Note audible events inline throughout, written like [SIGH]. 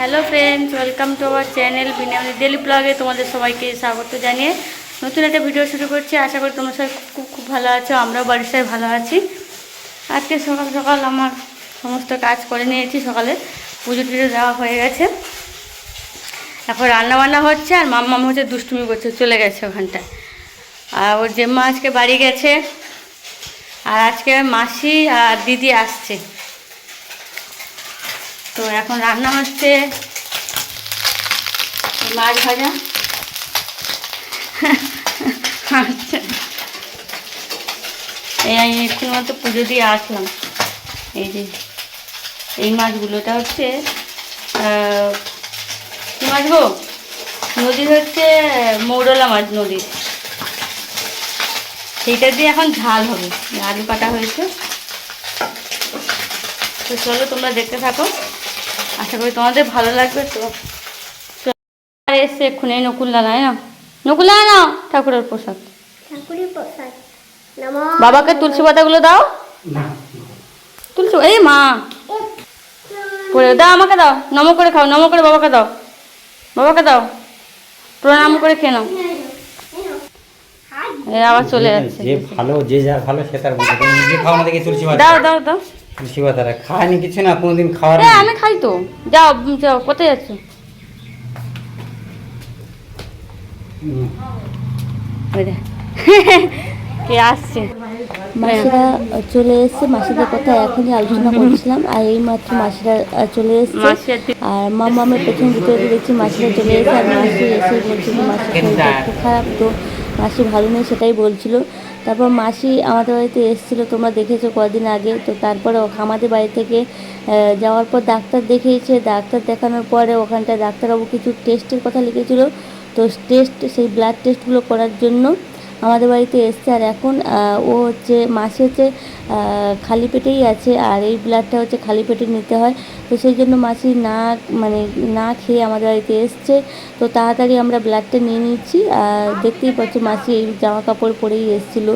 Hello friends, welcome to our channel Binamoni daily ব্লগে তোমাদের সবাইকে স্বাগত জানিয়ে নতুন একটা ভিডিও শুরু করছি। আশা করি তোমরা সবাই খুব খুব ভালো আছো, আমরাও বাড়ির সবাই ভালো আছি। আজকে সকাল সকাল আমার সমস্ত কাজ করে নিয়েছি, সকালে পুজো টুজো দেওয়া হয়ে গেছে। এখন রান্না বান্না হচ্ছে আর মাম্মাম হচ্ছে দুষ্টুমি করছে, চলে গেছে ওখানটায়। আর ওর জেম্মা আজকে বাড়ি গেছে। আর আজকে মাসি আর দিদি আসছে। তো এখন রান্না হচ্ছে মাছ ভাজা। আচ্ছা। এই আমি একটু মতো পুজো দিয়ে আসলাম। এই যে, এই মাছগুলোটা হচ্ছে মাছ গো? নদীর হচ্ছে মৌরলা মাছ নদীর। সেইটা দিয়ে এখন ঝাল হবে। আলু কাটা হয়েছে। তো চলো তোমরা দেখতে থাকো। আশা করি তোমাদের ভালো লাগবে তো। আর এসছে এক্ষুনি এই নকুল দানায় না নকুল দানা নাও ঠাকুরের প্রসাদ। ঠাকুরের প্রসাদ। নমো। বাবাকে তুলসী পাতাগুলো দাও। তুলসী এই মা। পড়ে দাও আমাকে দাও। নম করে খাও নম করে বাবাকে দাও। বাবাকে দাও। প্রণাম করে খেয়ে নাও। এ আবার চলে যাচ্ছে। যে ভালো যে যা ভালো সে তার মধ্যে তুমি নিজে খাও না দেখি তুলসী পাতা দাও দাও দাও। তুলসী পাতাটা খায়নি কিছু না কোনোদিন খাওয়ার হ্যাঁ আমি খাই তো। যাও যাও কোথায় যাচ্ছ? হুম। ওই দেখ। [LAUGHS] কে আসছে? মাসিরা চলে এসেছে মাসিদের কথা এখনই আলোচনা করছিলাম। আর এই মাত্র মাসিরা চলে এসেছে। মাসি আর আর মামামের পেছন ভিতরে দেখছি মাসিরা চলে এসেছে আর মাসি এসে বলছিল মাসির খারাপ তো। মাসি ভালো নেই সেটাই বলছিল। তারপর মাসি আমাদের বাড়িতে এসেছিল, তোমরা দেখেছ কদিন আগে। তো তারপরে আমাদের বাড়ি থেকে যাওয়ার পর ডাক্তার দেখিয়েছে। ডাক্তার দেখানোর পরে ওখানটায় ডাক্তারবাবু কিছু টেস্টের কথা লিখেছিলো। তো টেস্ট সেই ব্লাড টেস্টগুলো করার জন্য আমাদের বাড়িতে এসছে। আর এখন ও হচ্ছে, মাসি হচ্ছে খালি পেটেই আছে আর এই ব্লাডটা হচ্ছে খালি পেটে নিতে হয়। তো সেই জন্য মাসি না মানে না খেয়ে আমাদের বাড়িতে এসছে। তো তাড়াতাড়ি আমরা ব্লাডটা নিয়ে নিচ্ছি। আর দেখতেই পাচ্ছ মাসি এই জামা কাপড় পরেই এসেছিল।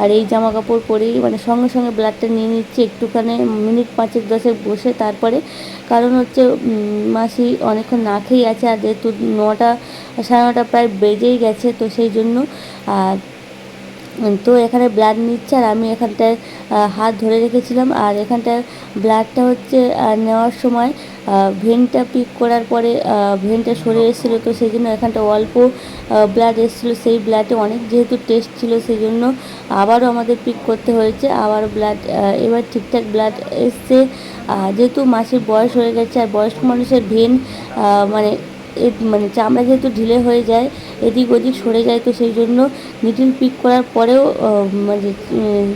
আর এই জামা কাপড় পরেই মানে সঙ্গে সঙ্গে ব্লাডটা নিয়ে নিচ্ছি একটুখানি, মিনিট পাঁচেক দশেক বসে তারপরে। কারণ হচ্ছে মাসি অনেকক্ষণ না খেয়েই আছে আর যেহেতু নটা, সাড়ে নটা প্রায় বেজেই গেছে, তো সেই জন্য। আর তো এখানে ব্লাড নিচ্ছে আর আমি এখানটায় হাত ধরে রেখেছিলাম আর এখানটায় ব্লাডটা হচ্ছে নেওয়ার সময় ভেনটা পিক করার পরে ভেনটা সরে এসেছিল তো সেই জন্য এখানটা অল্প ব্লাড এসেছিল। সেই ব্লাডে অনেক যেহেতু টেস্ট ছিল সেই জন্য আবারও আমাদের পিক করতে হয়েছে। আবার ব্লাড এবার ঠিকঠাক ব্লাড এসছে। যেহেতু মাসির বয়স হয়ে গেছে আর বয়স্ক মানুষের ভেন মানে মানে চামড়া যেহেতু ঢিলে হয়ে যায়, এদিক ওদিক সরে যায়, তো সেই জন্য নিডল পিক করার পরেও মানে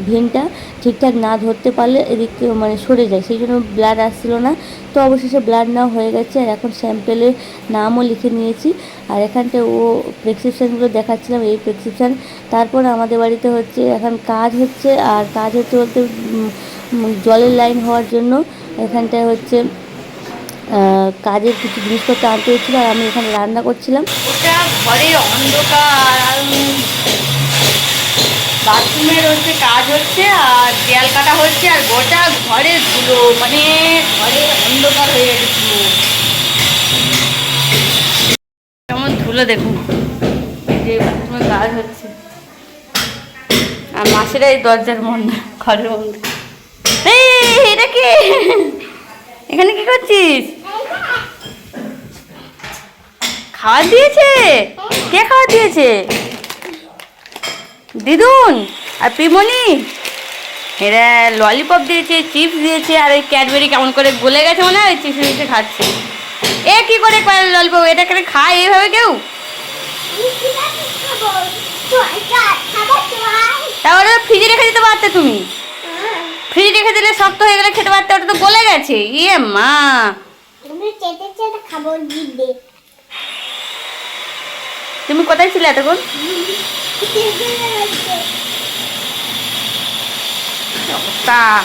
ভেনটা ঠিকঠাক না ধরতে পারলে এদিক মানে সরে যায়। সেই জন্য ব্লাড আসছিল না, তো অবশেষে ব্লাড নেওয়া হয়ে গেছে। আর এখন স্যাম্পেলের নামও লিখে নিয়েছি। আর এখানটায় ও প্রেসক্রিপশানগুলো দেখাচ্ছিলাম, এই প্রেসক্রিপশান তারপর আমাদের বাড়িতে হচ্ছে, এখন কাজ হচ্ছে। আর কাজ হচ্ছে বলতে জলের লাইন হওয়ার জন্য এখানটায় হচ্ছে কাজের কিছু জিনিসপত্র আনতে হচ্ছিল আর আমি এখানে রান্না করছিলাম। ওটা ঘরে অন্ধকার বাথরুমের হচ্ছে কাজ হচ্ছে আর দেয়াল কাটা হচ্ছে আর গোটা ঘরে ধুলো মানে ঘরে অন্ধকার হয়ে গেছে কেমন ধুলো দেখুন যে বাথরুমে কাজ হচ্ছে। আর মাসিরা এই দরজার বন্ধ ঘরের এই, এটা কি? এখানে কি করছিস? খাবার দিয়েছে? কে খাবার দিয়েছে? দিদুন আর পিমনি? এরা ললিপপ দিয়েছে চিপস দিয়েছে, আর ওই ক্যাডবেরি কেমন করে গলে গেছে মনে হয় চিপস দিয়েছে খাচ্ছে। এ কি করে ললিপপ এটা করে খায় এইভাবে কেউ? তাহলে ফ্রিজে রেখে দিতে পারতে তুমি। ফ্রিজে রেখে দিলে শক্ত হয়ে গেলে খেতে পারতে, ওটা তো গলে গেছে। ইয়ে মা। খাব তুমি কোথায় ছিলে এতক্ষণ? অবস্থা।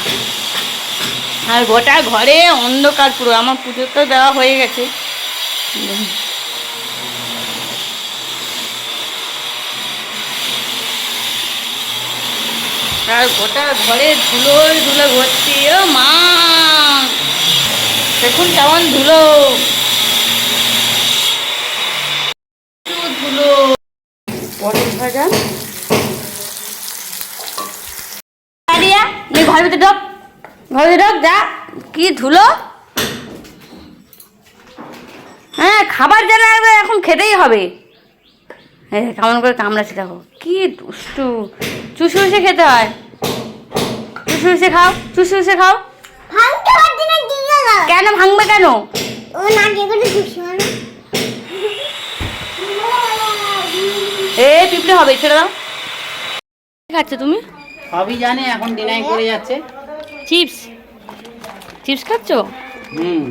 আর গোটা ঘরে অন্ধকার পুরো, আমার পুজো তো দেওয়া হয়ে গেছে। আর গোটা ঘরে ধুলোয় ধুলো ভর্তি, ও মা। দেখুন কেমন ধুলো। ঘরের ভিতরে ঢোক। ঘরের ভিতরে ঢোক যা। কি ধুলো? হ্যাঁ খাবার জানা এখন খেতেই হবে। দেখ, কেমন করে কামড়াচ্ছে দেখো। কি দুষ্টু। চুষে চুষে খেতে হয়। চুষে চুষে খাও। চুষে চুষে খাও কেন ভাঙবে কেন? ও করে খুশি মানে এ পিঁপড়ে হবে ছেড়ে দাও। কি খাচ্ছ তুমি? সবই জানে এখন ডিনাই করে যাচ্ছে। চিপস চিপস খাচ্ছ?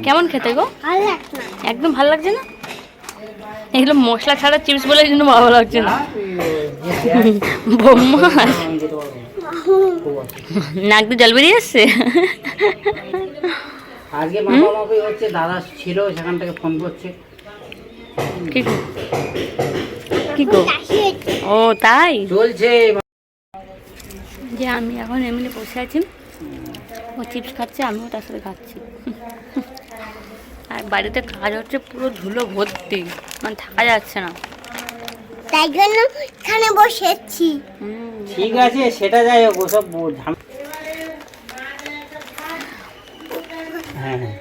কেমন খেতে গো? ভালো লাগছে না। একদম ভালো লাগছে না? এগুলো মশলা ছাড়া চিপস বলে কিন্তু ভালো লাগছে না। বোম্মা নাক দিয়ে জল বেরিয়ে এসছে আজকে মামামাপি হচ্ছে দাদা ছিল সেখান থেকে ফোন করছে। কি গো কি গো? ও তাই? চলছে। যে আমি এখন এমনি বসে আছি ও চিপস খাচ্ছে আমিও তার সাথে খাচ্ছি। আর বাড়িতে কাজ হচ্ছে পুরো ধুলো ভর্তি মানে থাকা যাচ্ছে না। তাই জন্য এখানে বসেছি ঠিক আছে সেটা যাই হোক ওসব ব- ঝাম- হ্যাঁ হ্যাঁ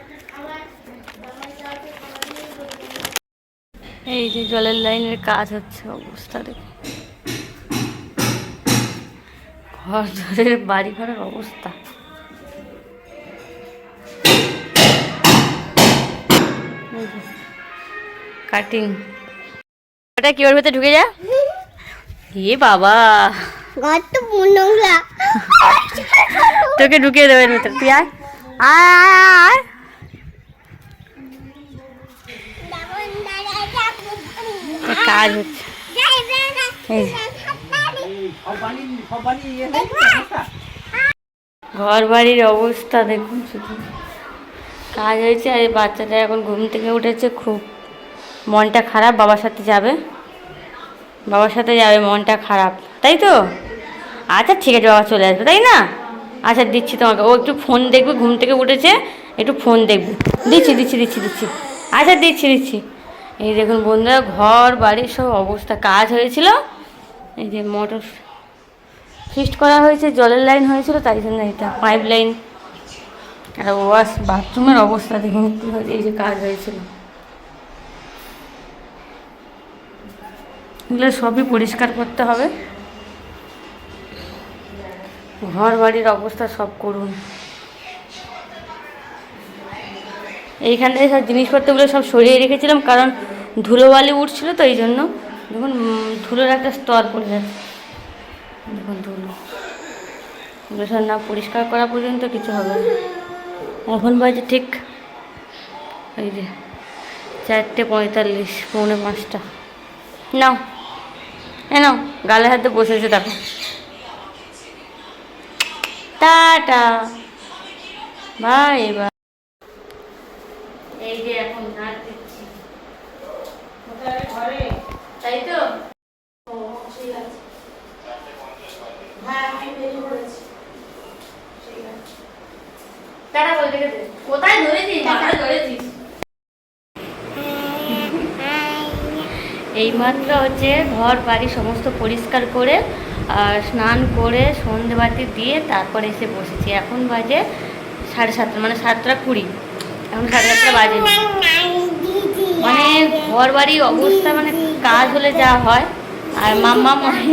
এই যে জলের লাইনের কাজ হচ্ছে অবস্থা দেখো। ঘর ধরে বাড়ি ঘরের অবস্থা। কাটিং ওটা কি ওর ভেতরে ঢুকে যা [LAUGHS] এ বাবা। তো তোকে ঢুকিয়ে দেবে এর ভেতরে। তুই আয় আয়। কাজ। হচ্ছে। ঘর বাড়ির অবস্থা, দেখুন শুধু। কাজ হয়েছে, আর বাচ্চাটা এখন ঘুম থেকে উঠেছে, খুব মনটা খারাপ, বাবার সাথে যাবে। বাবার সাথে যাবে, মনটা খারাপ। তাই তো? আচ্ছা ঠিক আছে, বাবা চলে আসবে, তাই না? আচ্ছা দিচ্ছি তোমাকে। ও একটু ফোন দেখবে, ঘুম থেকে উঠেছে, একটু ফোন দেখবে। দিচ্ছি দিচ্ছি দিচ্ছি দিচ্ছি। আচ্ছা দিচ্ছি দিচ্ছি। এই দেখুন বন্ধুরা, ঘর বাড়ির সব অবস্থা, কাজ হয়েছিল। এই যে মোটর ফিস্ট করা হয়েছে, জলের লাইন হয়েছিল, তাই জন্য এটা পাইপ লাইন আর ওয়াশ বাথরুমের অবস্থা দেখুন, এই যে কাজ হয়েছিল। এগুলো সবই পরিষ্কার করতে হবে। ঘর, বাড়ির অবস্থা সব করুন। এইখান সব জিনিসপত্রগুলো সব সরিয়ে রেখেছিলাম, কারণ ধুলোবালি উঠছিল তো এই জন্য। দেখুন ধুলোর একটা স্তর পড়ে যাচ্ছে। দেখুন, ধুলো। এগুলো সব না পরিষ্কার করা পর্যন্ত কিছু হবে না। এখন বাজে ঠিক এই যে চারটে পঁয়তাল্লিশ, পৌনে পাঁচটা। নাও, এ নাও, গালে হাতে বসেছে দেখো। টাটা। Bye bye. এই যে এখন দিচ্ছি তাই তো। কোথায় ধরেছিস? মাথায় ধরেছিস? এইমাত্র হচ্ছে ঘর বাড়ি সমস্ত পরিষ্কার করে আর স্নান করে সন্ধেবাতি দিয়ে তারপর এসে বসেছি। এখন বাজে সাড়ে সাতটা মানে সাতটা কুড়ি। এখন সাড়ে সাতটা বাজে। মানে ঘর বাড়ির অবস্থা মানে কাজ হলে যা হয়। আর মাম্মা মই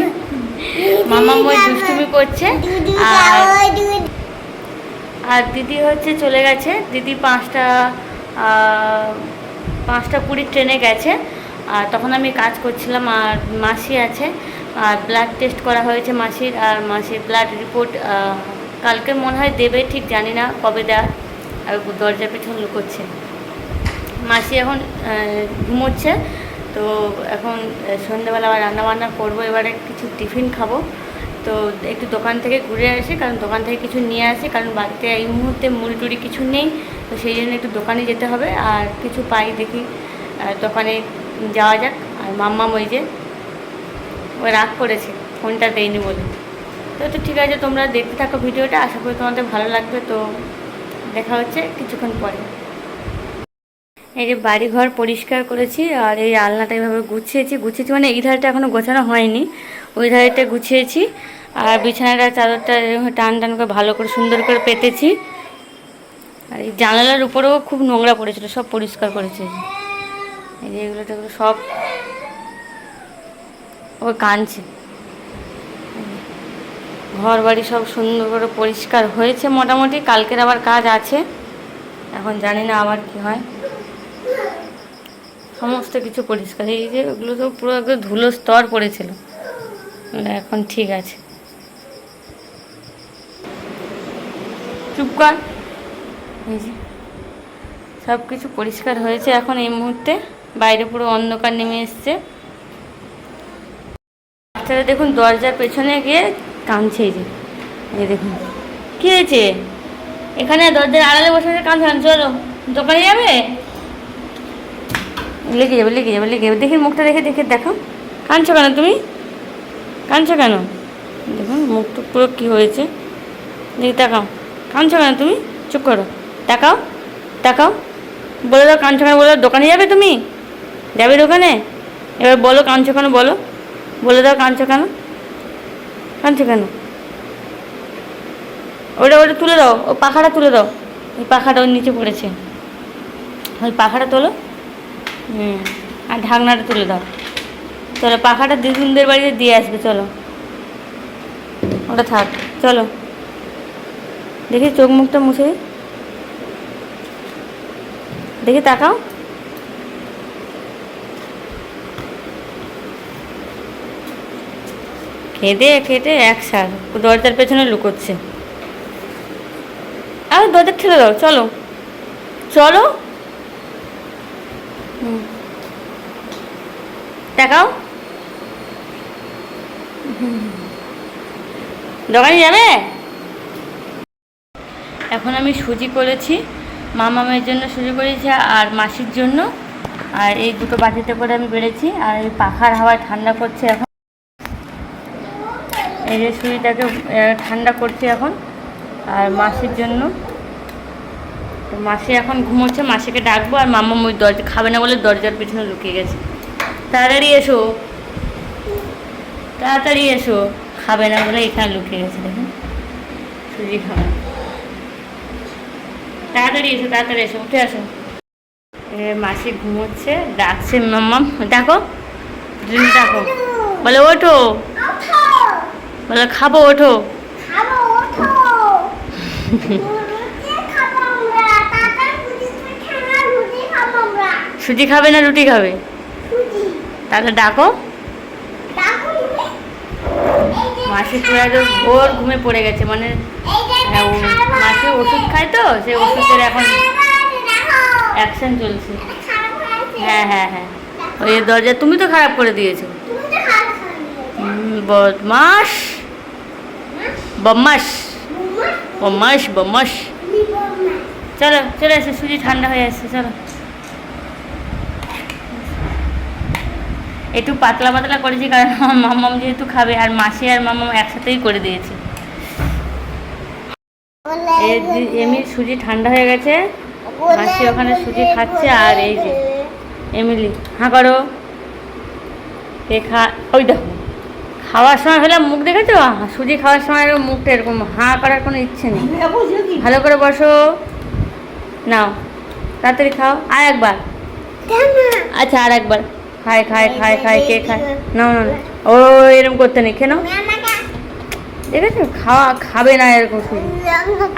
মাম্মা মই দুষ্টুমি করছে। আর আর দিদি হচ্ছে চলে গেছে। দিদি পাঁচটা পাঁচটা কুড়ি ট্রেনে গেছে। আর তখন আমি কাজ করছিলাম, আর মাসি আছে। আর ব্লাড টেস্ট করা হয়েছে মাসির। আর মাসির ব্লাড রিপোর্ট কালকে মনে হয় দেবে, ঠিক জানি না কবে দেওয়ার। আর দরজার পেছন লুকোচ্ছে মাসি এখন ঘুমোচ্ছে, তো এখন সন্ধ্যেবেলা আবার রান্নাবান্না করব। এবারে কিছু টিফিন খাব। তো একটু দোকান থেকে ঘুরে আসি, কারণ দোকান থেকে কিছু নিয়ে আসি, কারণ বাড়িতে এই মুহূর্তে মুড়ি টুড়ি কিছু নেই, তো সেই জন্য একটু দোকানে যেতে হবে। আর কিছু পাই দেখি দোকানে যাওয়া যাক। আর মাম্মা ওই যে, ও রাগ করেছে, ফোনটা দেয়নি বলে। তো তো ঠিক আছে, তোমরা দেখতে থাকো ভিডিওটা। আশা করি তোমাদের ভালো লাগবে, তো দেখা হচ্ছে কিছুক্ষণ পরে। এই যে বাড়ি ঘর পরিষ্কার করেছি আর এই আলনাটা এইভাবে গুছিয়েছি। গুছিয়েছি মানে এই ধারটা এখনও গোছানো হয়নি। ওই ধারটা গুছিয়েছি আর বিছানাটা, চাদরটা টান টান করে ভালো করে সুন্দর করে পেতেছি। আর এই জানালার উপরেও খুব নোংরা পড়েছিল, সব পরিষ্কার করেছে। এই যে এগুলো সব ও কাঁদছে। ঘর বাড়ি সব সুন্দর করে পরিষ্কার হয়েছে মোটামুটি, কালকের আবার কাজ আছে। এখন জানি না আবার কি হয়। সমস্ত কিছু পরিষ্কার। এই যে ওগুলো তো পুরো একদম ধুলো স্তর পড়েছিল। এখন ঠিক আছে। চুপ কর। এই যে সব কিছু পরিষ্কার হয়েছে এখন এই মুহূর্তে। বাইরে পুরো অন্ধকার নেমে এসছে। বাচ্চারা দেখুন দরজার পেছনে গিয়ে কাঁদছে এই যে। এই দেখুন। কী হয়েছে? এখানে দরজার আড়ালে বসে বসে কাঁদছে চলো। দোকানে যাবে? লেগে যাবে লেগে যাবে লেগে যাবে। দেখি মুখটা দেখে দেখে দেখো। কাঁদছো কেন তুমি? কাঁদছো কেন? দেখুন মুখটা পুরো কী হয়েছে। দেখি তাকাও। কাঁদছো কেন তুমি? চুপ করো। তাকাও তাকাও। বলে দাও কাঁদছো কেন? বলে দাও, দোকানে যাবে তুমি? যাবে দোকানে? এবার বলো কাঁদছো কেন? বলো। বলে দাও কাঁদছো কেন? কাঁদছো কেন? ওটা ওটা তুলে দাও, ও পাখাটা তুলে দাও। ওই পাখাটা ওর নিচে পড়েছে। ওই পাখাটা তোলো। হুম, আর ঢাকনাটা তুলে দাও। চলো, পাখাটা দিদুনদের বাড়িতে দিয়ে আসবে, চলো। ওটা থাক, চলো। দেখি চোখ মুখটা মুছে। দেখি তাকাও। খেদে খেটে এক সার। দরজার পেছনে লুকোচ্ছে। আর দরজা ঠেলে দাও, চলো। চলো। দেখাও। দোকানে যাবে? এখন আমি সুজি করেছি। মামামের জন্য সুজি করেছি আর মাসির জন্য। আর এই দুটো বাটিতে করে আমি বেড়েছি। আর এই পাখার হাওয়ায় ঠান্ডা করছে এখন। এই যে সুজিটাকে আহ, ঠান্ডা করছি এখন আর মাসির জন্য। তো মাসি এখন ঘুমোচ্ছে মাসিকে ডাকবো আর মামা ওই দরজা খাবে না বলে দরজার পিছনে লুকিয়ে গেছে। তাড়াতাড়ি এসো। তাড়াতাড়ি এসো। খাবে না বলে এখানে লুকিয়ে গেছে দেখুন। সুজি খাবে। তাড়াতাড়ি এসো তাড়াতাড়ি এসো উঠে আসো। মাসি ঘুমোচ্ছে ডাকছে মাম্মাম দেখো দেখো বলে ওঠো। বলে খাব ওঠো। সুজি খাবে না রুটি খাবে? তাহলে ডাকো। মাসি পুরো একদম ভোর ঘুমে পড়ে গেছে মানে হ্যাঁ, মাসি ওষুধ খায় তো সেই ওষুধের এখন অ্যাকশন চলছে। হ্যাঁ হ্যাঁ হ্যাঁ। ওই দরজা তুমি তো খারাপ করে দিয়েছ। তো বদমাস বদমাস বদমাস বদমাস চলো চলে এসো সুজি ঠান্ডা হয়ে আসছে চলো। একটু পাতলা পাতলা করেছি কারণ আমার মামাম যেহেতু খাবে আর মাসি আর মামাম একসাথেই করে দিয়েছে। এমনি সুজি ঠান্ডা হয়ে গেছে। মাসি ওখানে সুজি খাচ্ছে আর এই যে এমিলি। হাঁ করো। খা ওই দেখো। খাওয়ার সময় হলে মুখ দেখেছ? সুজি খাওয়ার সময় এরকম মুখটা এরকম হাঁ করার কোনো ইচ্ছে নেই। ভালো করে বসো। নাও তাড়াতাড়ি খাও। আর একবার। আচ্ছা আর একবার। খায় খায় খায় খায় কে খায়? না না না ও এরকম করতে নেই। কেন দেখেছ? খাওয়া খাবে না এরকম সুজি।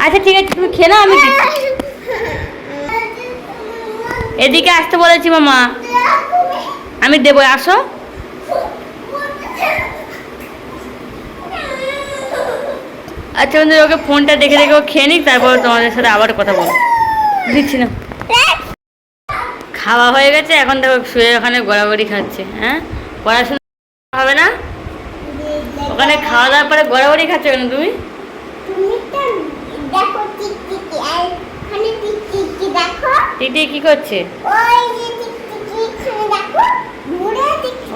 আচ্ছা ঠিক আছে তুমি খেয়ে নাও আমি এদিকে আসতে বলেছি মামা। আমি দেবো আসো। আচ্ছা বন্ধু, ওকে ফোনটা দেখে দেখে ও খেয়ে নিক, তারপর তোমাদের সাথে আবার কথা বলব। দিচ্ছি না। খাওয়া হয়ে গেছে, এখন দেখো শুয়ে ওখানে গড়াগড়ি খাচ্ছে হ্যাঁ? পড়াশোনা হবে না? ওখানে খাওয়া দাওয়ার পরে গড়াগড়ি খাচ্ছ কেন তুমি? টিটি কি করছে?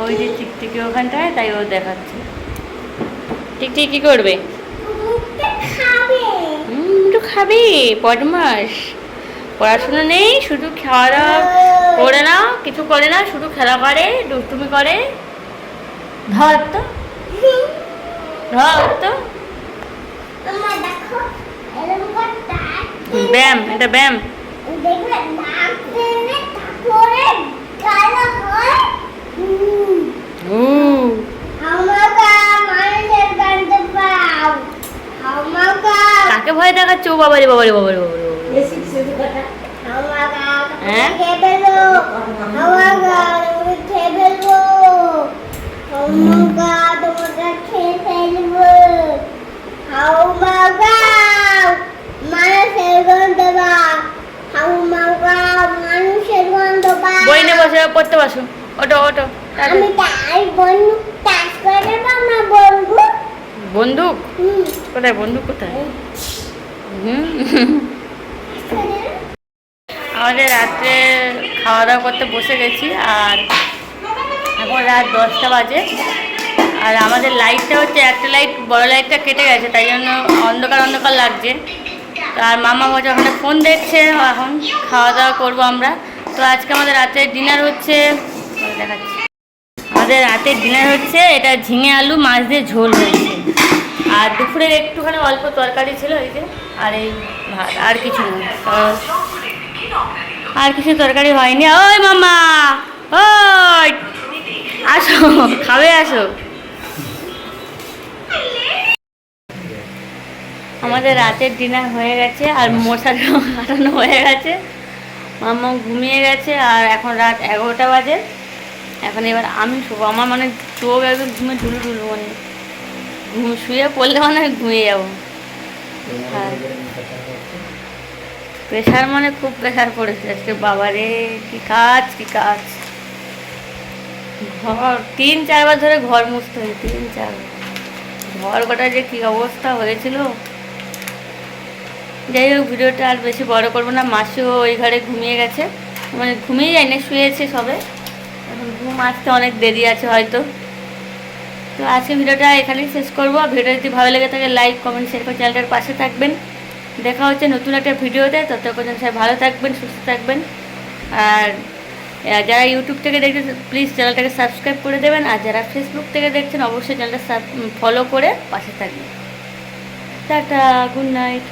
ওই যে টিকটিকি ওখানটায়, তাই ও দেখাচ্ছে। টিকটিকি কি করবে? একটু খাবি বদমাস পড়াশোনা নেই শুধু খাওয়া দাওয়া করে না কিছু করে না শুধু খেলা করে দুষ্টুমি করে। ধর তো। ধর তো। ব্যায়াম এটা ব্যায়াম। হুম। উ আমাকে মানুষের গানতে পাও আমাকে কাকে ভয় দেখাচ্ছ ও বাবারে বাবারে বাবারে বাবারে। হ্যাঁ? বই বসে পড়তে বসো। ওটো ওটো আমি তাই বন্ধু টাচ করে না বন্দুক? হুম। কোথায়? বন্দুক কোথায়? [LAUGHS] আমাদের রাত্রে খাওয়া দাওয়া করতে বসে গেছি আর এখন রাত দশটা বাজে। আর আমাদের লাইটটা হচ্ছে একটা লাইট বড় লাইটটা কেটে গেছে, তাই জন্য অন্ধকার অন্ধকার লাগছে। আর মামা হচ্ছে ওখানে ফোন দেখছে, এখন খাওয়া দাওয়া করব আমরা। তো আজকে আমাদের রাতে ডিনার হচ্ছে দেখাচ্ছি। আমাদের রাতের ডিনার হচ্ছে, এটা ঝিঙে আলু, মাছ দিয়ে ঝোল হয়েছে। আর দুপুরের একটুখানি অল্প তরকারি ছিল, এই যে আর এই ভাত, আর কিছু না। আর কিছু তরকারি হয়নি। ওই মামা ওই, আসো, খাবে, আসো। আমাদের রাতের ডিনার হয়ে গেছে, আর মশারিও কাটানো হয়ে গেছে। মামা ঘুমিয়ে গেছে, আর এখন রাত এগারোটা বাজে। এখন এবার আমি শুভ আমার মানে চোখ একদম ঘুমে ঢুলু ঢুলু মানে। ঘুম শুয়ে পড়লে মানে ঘুমিয়ে যাব। প্রেশার মানে খুব প্রেশার পড়েছে। আজকে বাবারে, কি কাজ কি কাজ? ঘর, তিন, চারবার ধরে ঘর মুছতে হয়েছে তিন চারবার ঘর কটা যে কি অবস্থা হয়েছিল। যাই হোক, ভিডিওটা আর বেশি বড় করব না। মাসিও ওই ঘরে ঘুমিয়ে গেছে। মানে ঘুমিয়ে যায় না শুয়েছে সবে। এখন ঘুম আসতে অনেক দেরি আছে হয়তো। তো আজকে ভিডিওটা এখানেই শেষ করব। আর ভিডিওটা যদি ভালো লেগে থাকে লাইক কমেন্ট শেয়ার করে চ্যানেলটার পাশে থাকবেন। দেখা হচ্ছে নতুন একটা ভিডিওতে। ততক্ষণ সবাই ভালো থাকবেন, সুস্থ থাকবেন। আর যারা ইউটিউব থেকে দেখছেন প্লিজ চ্যানেলটাকে সাবস্ক্রাইব করে দেবেন। আর যারা ফেসবুক থেকে দেখছেন, অবশ্যই চ্যানেলটা ফলো করে পাশে থাকবেন। Tata good night